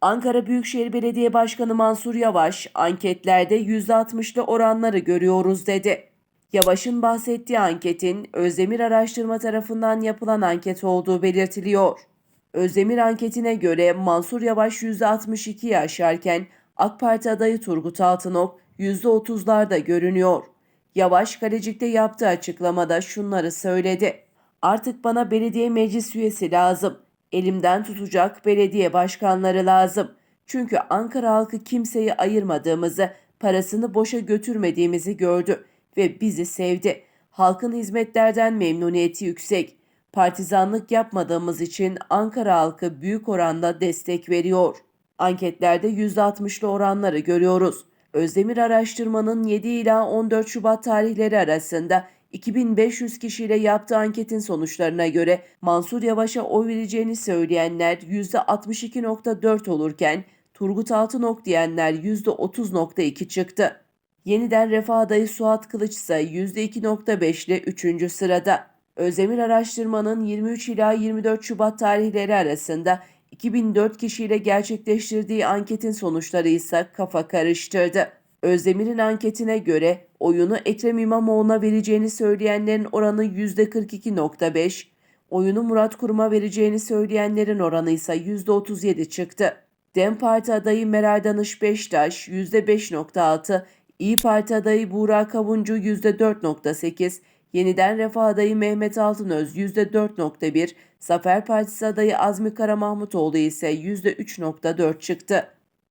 Ankara Büyükşehir Belediye Başkanı Mansur Yavaş, anketlerde %60'lı oranları görüyoruz dedi. Yavaş'ın bahsettiği anketin Özdemir Araştırma tarafından yapılan anket olduğu belirtiliyor. Özdemir anketine göre Mansur Yavaş %62'yi aşarken AK Parti adayı Turgut Altınok %30'larda görünüyor. Yavaş Kalecik'te yaptığı açıklamada şunları söyledi. Artık bana belediye meclis üyesi lazım. Elimden tutacak belediye başkanları lazım. Çünkü Ankara halkı kimseyi ayırmadığımızı, parasını boşa götürmediğimizi gördü ve bizi sevdi. Halkın hizmetlerden memnuniyeti yüksek. Partizanlık yapmadığımız için Ankara halkı büyük oranda destek veriyor. Anketlerde %60'lı oranları görüyoruz. Özdemir araştırmanın 7 ila 14 Şubat tarihleri arasında 2500 kişiyle yaptığı anketin sonuçlarına göre Mansur Yavaş'a oy vereceğini söyleyenler %62.4 olurken Turgut Altınok diyenler %30.2 çıktı. Yeniden Refah adayı Suat Kılıç ise %2.5 ile 3. sırada. Özdemir araştırmanın 23 ila 24 Şubat tarihleri arasında 2004 kişiyle gerçekleştirdiği anketin sonuçları ise kafa karıştırdı. Özdemir'in anketine göre oyunu Ekrem İmamoğlu'na vereceğini söyleyenlerin oranı %42.5, oyunu Murat Kurum'a vereceğini söyleyenlerin oranı ise %37 çıktı. DEM Parti adayı Meral Danış Beştaş %5.6, İyi Parti adayı Buğra Kavuncu %4.8, Yeniden Refah adayı Mehmet Altınöz %4.1, Zafer Partisi adayı Azmi Kara Mahmutoğlu ise %3.4 çıktı.